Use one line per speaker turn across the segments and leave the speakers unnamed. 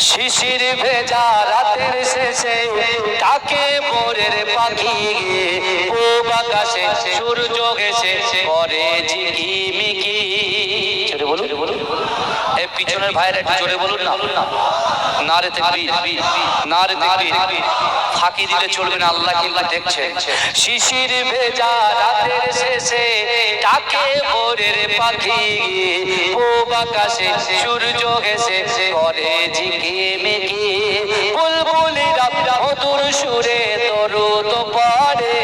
শিশির ভেজা রাতের শেষে তাকে মোরের পাখি? ও বাতাসে সূর্য গেছে পরে জিকি মিকি জোরে বলুন। বলুন। এই পিছনের ভাইয়ের একটু জোরে বলুন না। না রে তাকবীর। না রে তাকবীর। ফাঁকি দিলে চলবে না আল্লাহ কিন্তু দেখছে। শিশির ভেজা রাতের শেষে তাকে ভোরের পাখি পূব আকাশে সূর্য গেছে পরে ঝিকি মিকি বুলবুলিরা মধুর সুরে তরুত পারে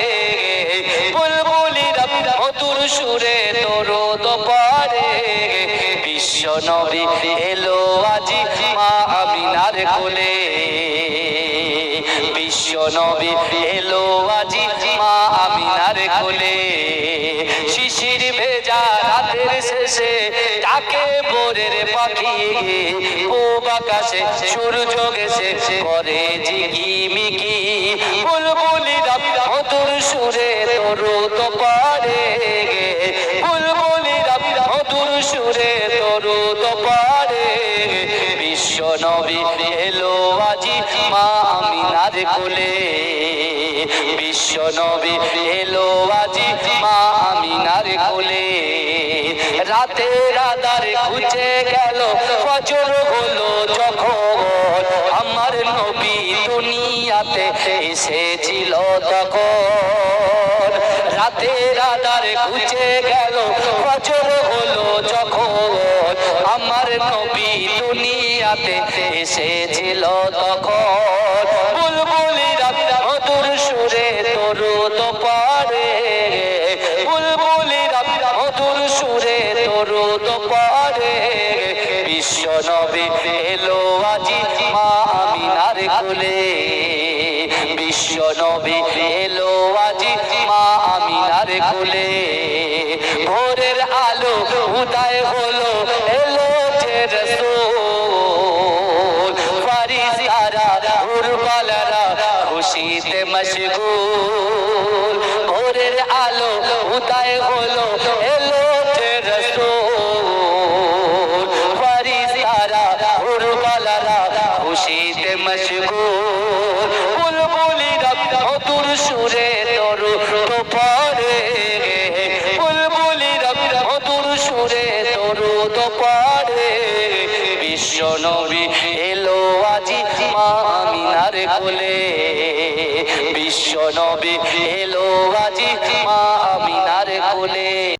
বুলবুলিরা মধুর সুরে তরুত পারে বিশ্ব নবী এলো আজি মা আমিনার কোলে। বিশ্ব নবী, এলো আজি মা আমিনার কোলে। শিশির ভেজা রাতের শেষে তাকে বোরের পাখি পূব আকাশে সূর্য গেছে করে জিগি মিকি বুলবুলিরা মধুর সুরে তরু তো পারে বুলবুলিরা মধুর সুরে তরু তো পারে নবী এলো আজি মা আমিনার কোলে। বিশ্ব নবী এলো আজি মা আমিনার কোলে। রাতে রাদার খুঁজে গেল, ফজর হলো যখন আমার নবী দুনিয়াতে এসেছিল তখন। রাতে রাদার খুঁজে গেল, ফজর হলো যখন আমার নবী দুনিয়াতে এসেছিল তখন। বুলবুলিরা মধুর সুরে তরু তো পারে বুলবুলিরা মধুর সুরে তরু তো পারে। বিশ্ব নবী এলো আজি মা আমিনার কোলে। বিশ্ব নবী এলো আজি মা আমিনার কোলে। ভোরের আলো উদয় হলো ফারিস্তারা উরবালারা খুশিতে মশগুল, ভোরের আলো উদয় হলো এলো খুশিতে মশগুল বুলবুলিরা মধুর সুরে তরু তো পরে বুলবুলিরা মধুর সুরে তরু তো বিশ্ব নবী কোলে বিশ্ব নবী এলো আজি মা আমিনার কোলে।